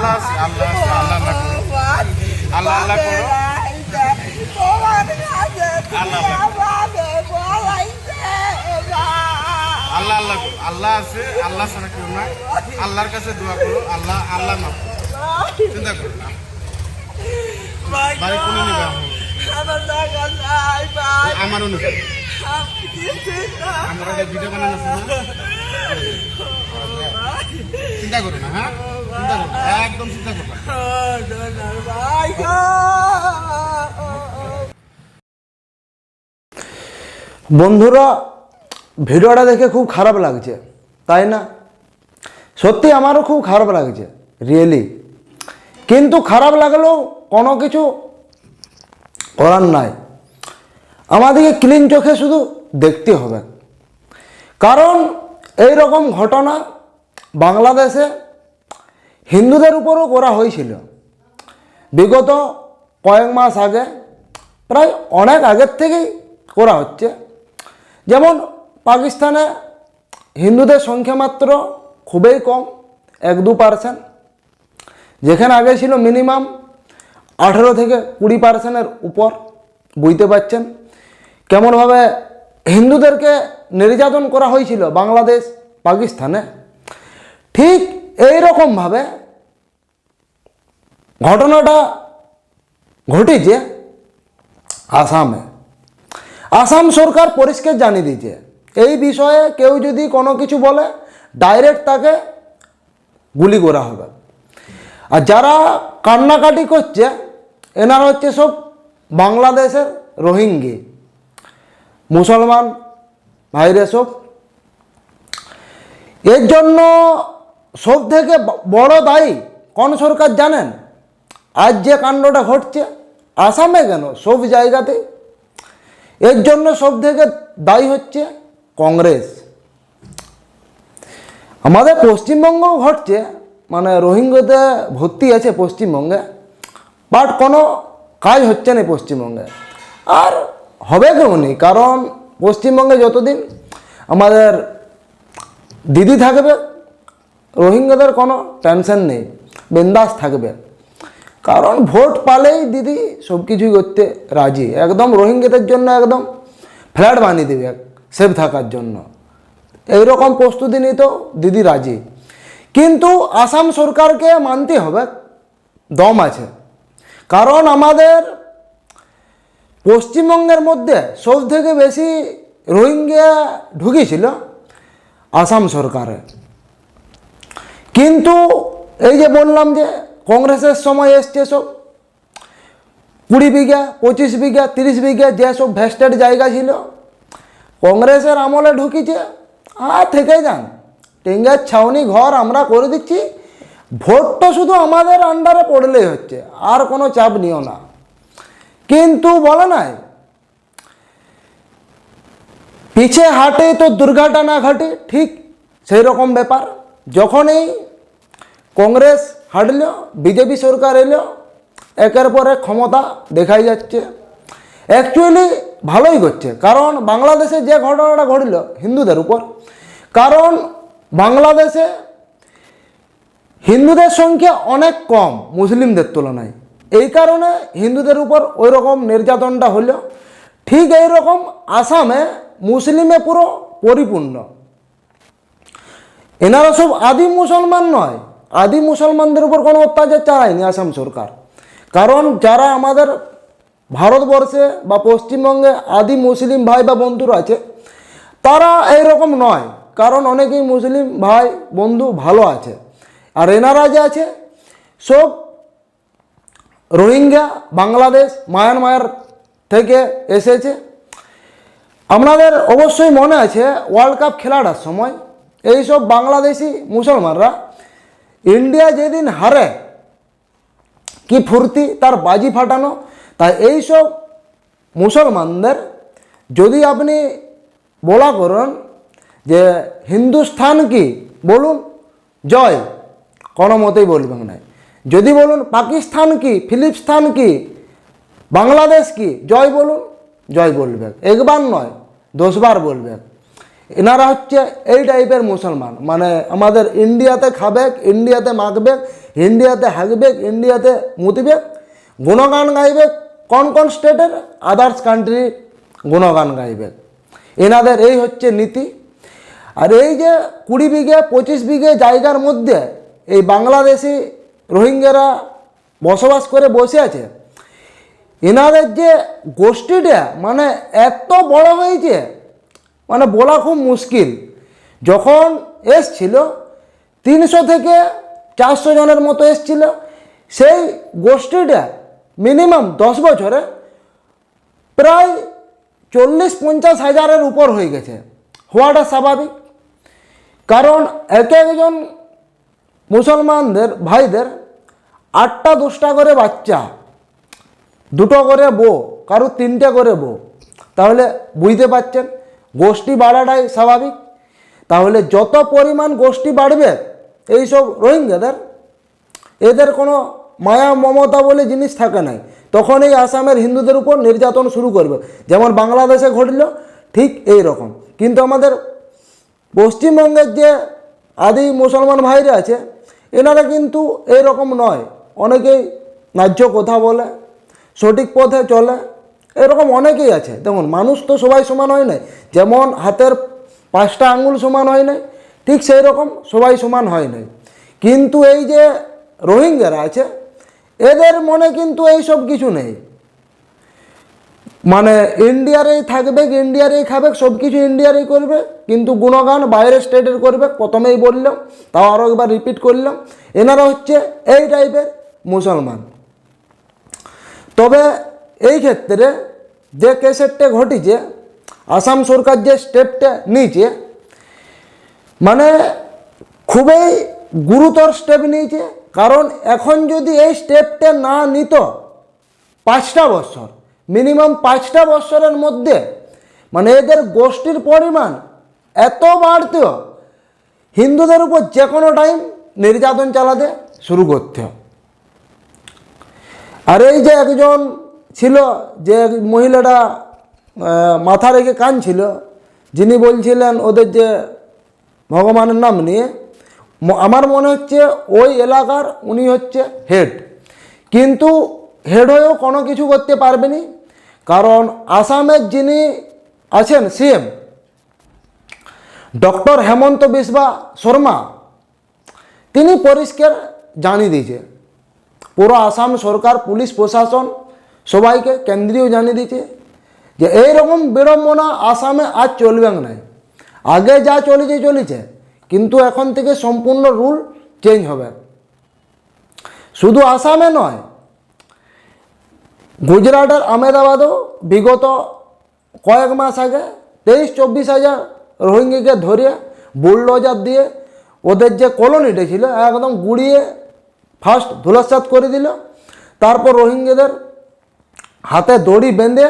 আল্লাহ আছে, আল্লাহ আল্লাহ আল্লাহ আল্লাহ করো। আল্লাহ আল্লাহ আল্লাহ আছে, আল্লাহ ছাড়া কেউ নাই। আল্লাহর কাছে দোয়া করো, আল্লাহ আল্লাহ মাফ। চিন্তা করো না। আমারও নেবে? আমরা বানানো চিন্তা করো না হ্যাঁ? বন্ধুরা, ভিডিওটা দেখে খুব খারাপ লাগছে, তাই না? সত্যি আমারও খুব খারাপ লাগছে রিয়েলি কিন্তু খারাপ লাগলেও কোনো কিছু করার নাই। আমাদেরকে ক্লিন চোখে শুধু দেখতে হবে। কারণ এই রকম ঘটনা বাংলাদেশে হিন্দুদের উপরও করা হয়েছিল। বিগত কয়েক মাস আগে, প্রায় অনেক আগের থেকেই করা হচ্ছে। যেমন পাকিস্তানে হিন্দুদের সংখ্যা মাত্র খুবই কম, এক দু পার্সেন্ট যেখানে আগে ছিল মিনিমাম আঠেরো থেকে কুড়ি পার্সেন্টের উপর, বুঝতে পারছেন? কেমনভাবে হিন্দুদেরকে নির্যাতন করা হয়েছিল বাংলাদেশ, পাকিস্তানে? ঠিক এই রকমভাবে ঘটনাটা ঘটেছে আসামে। আসাম সরকার পরিষ্কার জানিয়ে দিয়েছে, এই বিষয়ে কেউ যদি কোনো কিছু বলে ডাইরেক্ট তাকে গুলি করা হবে। আর যারা কান্নাকাটি করছে, এনারা হচ্ছে সব বাংলাদেশের রোহিঙ্গি, মুসলমান ভাইরে সব। এর জন্য সব থেকে বড় দায়ী কোন সরকার জানেন? আজ যে কাণ্ডটা ঘটছে, আসামে কেন? সব জায়গাতে। এর জন্য সব থেকে দায়ী হচ্ছে কংগ্রেস। আমাদের পশ্চিমবঙ্গও ঘটছে মানে রোহিঙ্গাতে ভর্তি আছে পশ্চিমবঙ্গে বাট কোনো কাজ হচ্ছে না পশ্চিমবঙ্গে। আর হবে কেউ নেই? কারণ পশ্চিমবঙ্গে যতদিন আমাদের দিদি থাকবে রোহিঙ্গাদের কোনো টেনশন নেই, বিন্দাস থাকবে। কারণ ভোট পালেই দিদি সব কিছুই করতে রাজি। একদম রোহিঙ্গাদের জন্য একদম ফ্ল্যাট বানিয়ে দেবে, সেফ থাকার জন্য। এইরকম প্রস্তুতি নিতে দিদি রাজি। কিন্তু আসাম সরকারকে মানতে হবে, দম আছে। কারণ আমাদের পশ্চিমবঙ্গের মধ্যে সব থেকে বেশি রোহিঙ্গা ঢুকেছিল আসাম সরকারে। কিন্তু এই যে বললাম যে কংগ্রেসের সময় এসছে সব কুড়ি বিঘা, পঁচিশ বিঘা, তিরিশ বিঘা যেসব ভেস্টেড জায়গা ছিল, কংগ্রেসের আমলে ঢুকিছে, আর থেকে যান। টেঙ্গার ছাউনি ঘর আমরা করে দিচ্ছি ভোটটা শুধু আমাদের আন্ডারে পড়লেই হচ্ছে, আর কোনো চাপ নিও না। কিন্তু বলে নাই, পিছে হাটে তো দুর্ঘটনা ঘটে, ঠিক সেই রকম ব্যাপার। যখনই কংগ্রেস হাঁটল, বিজেপি সরকার এলো, একের পর এক ক্ষমতা দেখাই যাচ্ছে। অ্যাকচুয়ালি ভালোই করছে, কারণ বাংলাদেশে যে ঘটনাটা ঘটল হিন্দুদের উপর, কারণ বাংলাদেশে হিন্দুদের সংখ্যা অনেক কম মুসলিমদের তুলনায়। এই কারণে হিন্দুদের উপর ওই রকম নির্যাতনটা হলো। ঠিক এই রকম আসামে মুসলিমে পুরো পরিপূর্ণ। এনারা সব আদি মুসলমান নয় আদি মুসলমানদের উপর কোনো অত্যাচার চালায়নি আসাম সরকার। কারণ যারা আমাদের ভারতবর্ষে বা পশ্চিমবঙ্গে আদি মুসলিম ভাই বা বন্ধুরা আছে, তারা এইরকম নয়। কারণ অনেকেই মুসলিম ভাই, বন্ধু ভালো আছে। আর এনারা যে আছে, সব রোহিঙ্গা, বাংলাদেশ, মায়ানমার থেকে এসেছে। আপনাদের অবশ্যই মনে আছে ওয়ার্ল্ড কাপ খেলাটার সময় এইসব বাংলাদেশি মুসলমানরা ইন্ডিয়া যেদিন হারে কি ফুর্তি, তার বাজি ফাটানো, তাই এইসব মুসলমানদের যদি আপনি বলা করেন যে হিন্দুস্থান কি, বলুন, জয়, কোনো মতেই বলবেন না। যদি বলুন পাকিস্তান কি ফিলিপস্তান কি, বাংলাদেশ কি, জয় বলুন, জয় বলবে একবার নয়, দশবার বলবে এনারা হচ্ছে এই টাইপের মুসলমান। মানে আমাদের ইন্ডিয়াতে খাবে ইন্ডিয়াতে মাখবে ইন্ডিয়াতে হাঁকবে ইন্ডিয়াতে মুতবে গুণগান গাইবে কোন কোন স্টেটের আদার্স কান্ট্রি গুণগান গাইবে এনাদের এই হচ্ছে নীতি। আর এই যে কুড়ি বিঘে, পঁচিশ বিঘে জায়গার মধ্যে এই বাংলাদেশি রোহিঙ্গারা বসবাস করে বসে আছে, এনাদের যে গোষ্ঠীটা মানে এত বড় হয়েছে মানে বলা খুব মুশকিল। যখন এসছিল, তিনশো থেকে চারশো জনের মতো এসছিল। সেই গোষ্ঠীটা মিনিমাম দশ বছরে প্রায় চল্লিশ পঞ্চাশ হাজারের উপর হয়ে গেছে। হওয়াটা স্বাভাবিক। কারণ এক একজন মুসলমানদের, ভাইদের আটটা দশটা করে বাচ্চা, দুটো করে বউ, কারও তিনটে করে বউ। তাহলে বুঝতে পারছেন? গোষ্ঠী বাড়াটাই স্বাভাবিক। তাহলে যত পরিমাণ গোষ্ঠী বাড়বে এইসব রোহিঙ্গাদের, এদের কোনো মায়া মমতা বলে জিনিস থাকে নাই। তখন এই আসামের হিন্দুদের উপর নির্যাতন শুরু করবে। যেমন বাংলাদেশে ঘটল, ঠিক এই রকম। কিন্তু আমাদের পশ্চিমবঙ্গের যে আদি মুসলমান ভাইরা আছে, এনারা কিন্তু এই রকম নয়। অনেকেই ন্যায্য কথা বলে, সঠিক পথে চলে, এরকম অনেকেই আছে। দেখুন, মানুষ তো সবাই সমান হয় নাই। যেমন হাতের পাঁচটা আঙুল সমান হয় নাই, ঠিক সেই রকম সবাই সমান হয় নাই। কিন্তু এই যে রোহিঙ্গারা আছে, এদের মনে কিন্তু এই সব কিছু নেই। মানে ইন্ডিয়ারেই থাকবে, ইন্ডিয়ারেই খাবে, সব কিছু ইন্ডিয়ারেই করবে, কিন্তু গুণগান বাইরের স্টেটের করবে, প্রথমেই বললাম, তাও আরও একবার রিপিট করলাম, এনারা হচ্ছে এই টাইপের মুসলমান। তবে এই ক্ষেত্রে যে কেসেরটা ঘটিছে আসাম সরকার যে স্টেপটা নিয়েছে মানে খুবই গুরুতর স্টেপ নিয়েছে। কারণ এখন যদি এই স্টেপটা না নিত, পাঁচটা বছর মিনিমাম পাঁচটা বছরের মধ্যে মানে এদের গোষ্ঠীর পরিমাণ এত বাড়ত হিন্দুদের উপর যে কোনো টাইম নির্যাতন চালাতে শুরু করতে। আর এই যে একজন ছিল যে মহিলাটা মাথা রেখে কাঁদছিল যিনি বলছিলেন, ওদের যে ভগবানের নাম নিয়ে আমার মনে হচ্ছে ওই এলাকার উনি হচ্ছে হেড। কিন্তু হেড হয়েও কোনো কিছু করতে পারবেনি। কারণ আসামের যিনি আছেন, সিএম, ডক্টর হেমন্ত বিশ্বা শর্মা, তিনি পরিষ্কার জানিয়ে দিয়েছে। পুরো আসাম সরকার, পুলিশ, প্রশাসন সবাইকে কেন্দ্রীয় জানিয়ে দিয়েছে। যে এইরকম বিড়ম্বনা আসামে আর চলবে না আগে যা চলেছে চলেছে। কিন্তু এখন থেকে সম্পূর্ণ রুল চেঞ্জ হবে। শুধু আসামে নয়, গুজরাটের আহমেদাবাদও বিগত কয়েক মাস আগে তেইশ, চব্বিশ হাজার রোহিঙ্গিকে ধরে বুলডোজার দিয়ে ওদের যে কলোনিটা ছিল, একদম গুড়িয়ে ফার্স্ট ধুলাসাত করে দিল। তারপর রোহিঙ্গাদের হাতে দড়ি বেঁধে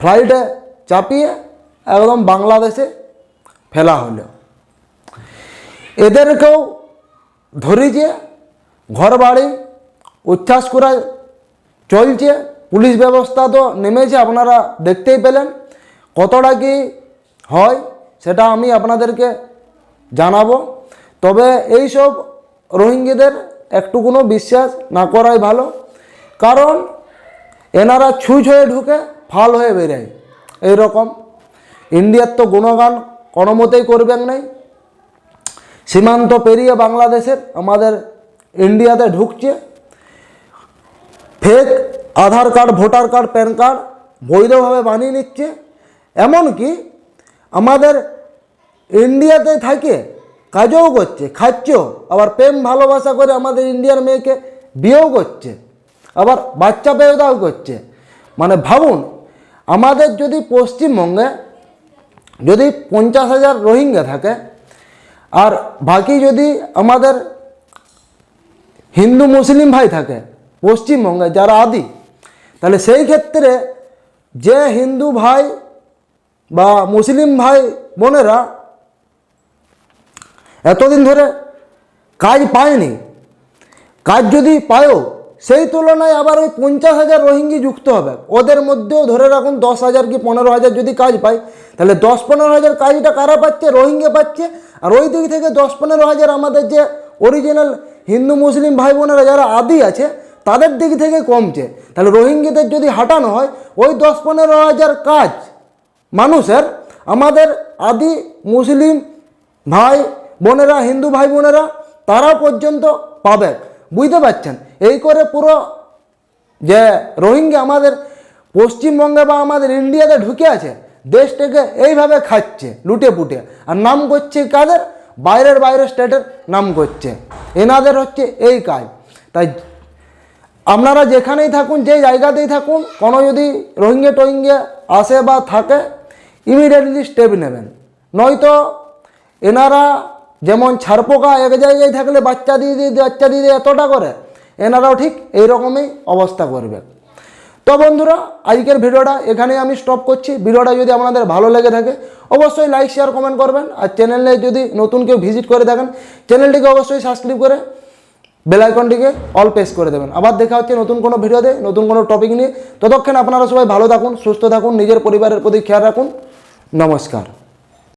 ফ্লাইটে চাপিয়ে একদম বাংলাদেশে ফেলা হলো। এদেরকেও ধরেছে ঘর বাড়ি উচ্ছ্বাস করা চলছে। পুলিশ ব্যবস্থা তো নেমেছে, আপনারা দেখতেই পেলেন। কতটা কি হয় সেটা আমি আপনাদেরকে জানাব। তবে এই সব রোহিঙ্গিদের একটুকুনো বিশ্বাস না করাই ভালো। কারণ এনারা ছুঁচ হয়ে ঢুকে ফাল হয়ে বেরোয় এইরকম। ইন্ডিয়ার তো গুণগান কোনো মতেই করবেন নাই। সীমান্ত পেরিয়ে বাংলাদেশের, আমাদের ইন্ডিয়াতে ঢুকছে। Fake, Aadhaar card, voter card, PAN card বৈধভাবে বানিয়ে নিচ্ছে। এমনকি আমাদের ইন্ডিয়াতে থাকে, কাজও করছে, খাচ্ছেও। আবার প্রেম, ভালোবাসা করে আমাদের ইন্ডিয়ার মেয়েকে বিয়েও করছে। আবার বাচ্চা পেয়েদাও করছে। মানে ভাবুন আমাদের যদি পশ্চিমবঙ্গে যদি পঞ্চাশ হাজার রোহিঙ্গা থাকে, আর বাকি যদি আমাদের হিন্দু মুসলিম ভাই থাকে পশ্চিমবঙ্গে যারা আদি, তাহলে সেই ক্ষেত্রে যে হিন্দু ভাই বা মুসলিম ভাই বোনেরা এতদিন ধরে কাজ পায়নি, কাজ যদি পায়ও সেই তুলনায় আবার ওই পঞ্চাশ হাজার রোহিঙ্গি যুক্ত হবে। ওদের মধ্যেও ধরে রাখুন দশ হাজার কি পনেরো হাজার যদি কাজ পায়, তাহলে দশ পনেরো হাজার কাজটা কারা পাচ্ছে? রোহিঙ্গা পাচ্ছে। আর ওই দিক থেকে দশ পনেরো হাজার আমাদের যে অরিজিনাল হিন্দু মুসলিম ভাই বোনেরা যারা আদি আছে, তাদের দিক থেকে কমছে। তাহলে রোহিঙ্গিদের যদি হাঁটানো হয়, ওই দশ পনেরো হাজার কাজ মানুষের, আমাদের আদি মুসলিম ভাই বোনেরা, হিন্দু ভাই বোনেরা তারা পর্যন্ত পাবে। বুঝতে পারছেন? এই করে পুরো যে রোহিঙ্গা আমাদের পশ্চিমবঙ্গে বা আমাদের ইন্ডিয়াতে ঢুকে আছে, দেশটাকে এইভাবে খাচ্ছে, লুটে পুটে। আর নাম করছে কাদের? বাইরের বাইরের স্টেটের নাম করছে। এনাদের হচ্ছে এই কাজ। তাই আপনারা যেখানেই থাকুন, যে জায়গাতেই থাকুন, কোনো যদি রোহিঙ্গা টোহিঙ্গা আসে বা থাকে ইমিডিয়েটলি স্টেপ নেবেন। নয়তো এনারা যেমন ছারপোকা এক জায়গায় থাকলে বাচ্চা দিয়ে দিয়ে, বাচ্চা দিয়ে এতটা করে এনারাও ঠিক এইরকমই অবস্থা করবে তো বন্ধুরা, আজকের ভিডিওটা এখানেই আমি স্টপ করছি। ভিডিওটা যদি আপনাদের ভালো লেগে থাকে, অবশ্যই লাইক শেয়ার কমেন্ট করবেন। আর চ্যানেলে যদি নতুন কেউ ভিজিট করে থাকেন চ্যানেলটিকে অবশ্যই সাবস্ক্রাইব করে বেলাইকনটিকে অল প্রেস করে দেবেন। আবার দেখা হচ্ছে নতুন কোনো ভিডিওতে নতুন কোনো টপিক নিয়ে। ততক্ষণ আপনারা সবাই ভালো থাকুন, সুস্থ থাকুন, নিজের পরিবারের প্রতি খেয়াল রাখুন। নমস্কার।